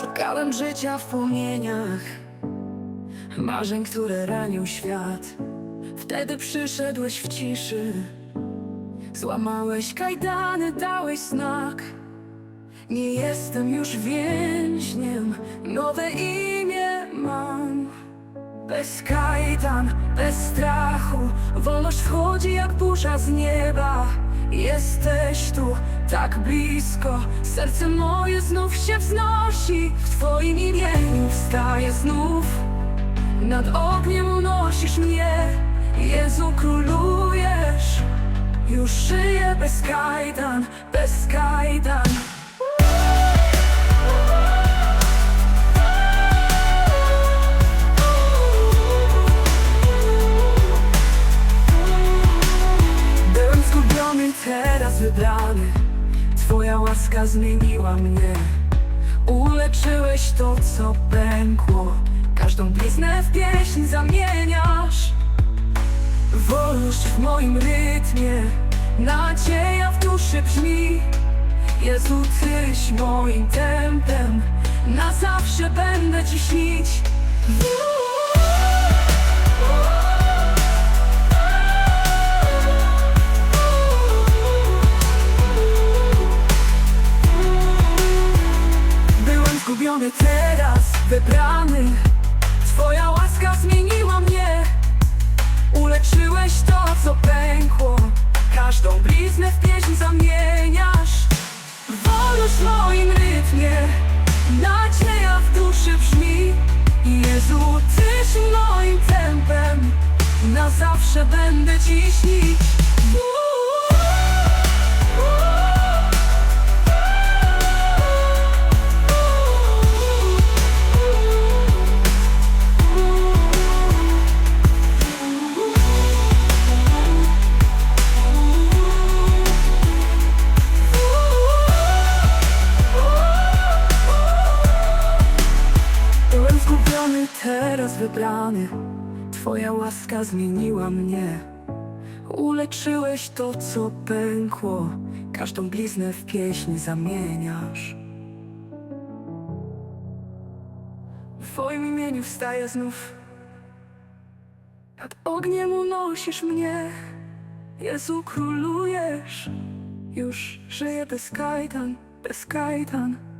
Szukałem życia w płomieniach Marzeń, które ranił świat. Wtedy przyszedłeś w ciszy Złamałeś kajdany, dałeś znak. Nie jestem już więźniem Nowe imię mam. Bez kajdan, bez strachu Wolność wchodzi jak burza z nieba. Jesteś tu, tak blisko Serce moje znów się wznosi. W Twoim imieniu wstaję znów. Nad ogniem unosisz mnie. Jezu królujesz. Już żyję bez kajdan, bez kajdan. Byłem zgubiony, teraz wybrany Twoja łaska zmieniła mnie. Uleczyłeś to, co pękło. Każdą bliznę w pieśń zamieniasz. Wolność w moim rytmie. Nadzieja w duszy brzmi. Jezu, Tyś moim tempem. Na zawsze będę Ci zgubiony teraz, wybrany. Twoja łaska zmieniła mnie. Uleczyłeś to, co pękło. Każdą bliznę w pieśń zamieniasz. Wolność w moim rytmie. Nadzieja w duszy brzmi. Jezu, Tyś moim tempem. Na zawsze będę Ci śnić zgubiony, teraz wybrany. Twoja łaska zmieniła mnie. Uleczyłeś to, co pękło. Każdą bliznę w pieśń zamieniasz. W Twoim imieniu wstaję znów. Nad ogniem unosisz mnie. Jezu, królujesz. Już żyję bez kajdan, bez kajdan